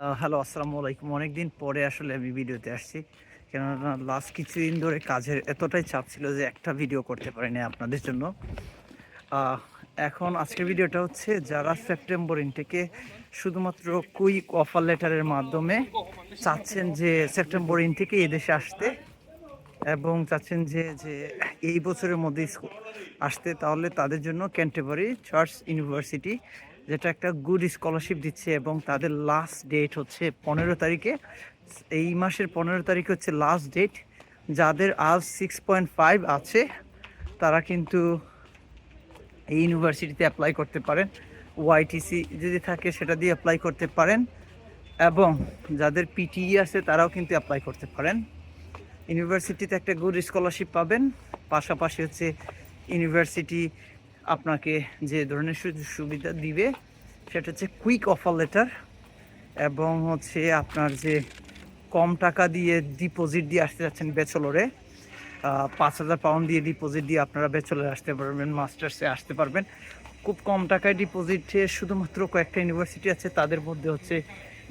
Hello, আসসালামু আলাইকুম। অনেকদিন পরে আসলে আমি ভিডিওতে আসছি। কেননা লাস্ট কিছুদিন ধরে কাজের এতটাই চাপ ছিল যে একটা ভিডিও করতে পারিনি আপনাদের জন্য। এখন আজকের ভিডিওটা হচ্ছে, যারা সেপ্টেম্বর ইনটেকে শুধুমাত্র কুইক অফার লেটারের মাধ্যমে চাচ্ছেন যে সেপ্টেম্বর ইনটেকে এদেশে আসতে এবং চাচ্ছেন যে যে এই বছরের মধ্যে আসতে, তাহলে তাদের জন্য ক্যান্টেবারি চার্চ ইউনিভার্সিটি যেটা একটা গুড স্কলারশিপ দিচ্ছে এবং তাদের লাস্ট ডেট হচ্ছে পনেরো তারিখে। এই মাসের পনেরো তারিখ হচ্ছে লাস্ট ডেট যাদের আজ সিক্স পয়েন্ট ফাইভ আছে, তারা কিন্তু এই ইউনিভার্সিটিতে অ্যাপ্লাই করতে পারেন। ওয়াইটিসি যদি থাকে, সেটা দিয়ে অ্যাপ্লাই করতে পারেন। এবং যাদের পিটিই আছে, তারাও কিন্তু অ্যাপ্লাই করতে পারেন। ইউনিভার্সিটিতে একটা গুড স্কলারশিপ পাবেন। পাশাপাশি হচ্ছে ইউনিভার্সিটি আপনাকে যে ধরনের সুযোগ সুবিধা দিবে, সেটা হচ্ছে কুইক অফার লেটার এবং হচ্ছে আপনার যে কম টাকা দিয়ে ডিপোজিট দিয়ে আসতে যাচ্ছেন ব্যাচেলরে পাঁচ হাজার পাউন্ড দিয়ে ডিপোজিট দিয়ে আপনারা ব্যাচেলরে আসতে পারবেন মাস্টার্সে আসতে পারবেন। খুব কম টাকায় ডিপোজিটে শুধুমাত্র কয়েকটা ইউনিভার্সিটি আছে, তাদের মধ্যে হচ্ছে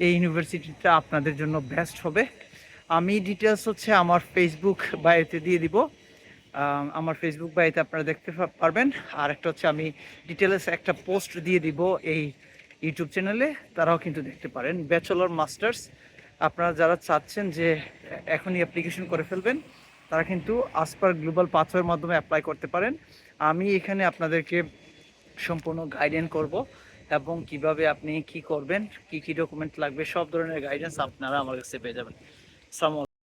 এই ইউনিভার্সিটিটা আপনাদের জন্য বেস্ট হবে। আমি ডিটেলস হচ্ছে আমার ফেসবুক বায়োতে দিয়ে দিব। আমার ফেসবুক বায়োতে আপনারা দেখতে পারবেন। আর একটা হচ্ছে আমি ডিটেলস একটা পোস্ট দিয়ে দিব এই ইউটিউব চ্যানেলে তারাও কিন্তু দেখতে পারেন। ব্যাচেলর মাস্টার্স আপনারা যারা চাচ্ছেন যে এখনই অ্যাপ্লিকেশন করে ফেলবেন, তারা কিন্তু আসপার গ্লোবাল পাথরের মাধ্যমে অ্যাপ্লাই করতে পারেন। আমি এখানে আপনাদেরকে সম্পূর্ণ গাইডেন্স করব এবং কীভাবে আপনি কি করবেন, কি কি ডকুমেন্ট লাগবে, সব ধরনের গাইডেন্স আপনারা আমার কাছে পেয়ে যাবেন। সালামালাইকুম।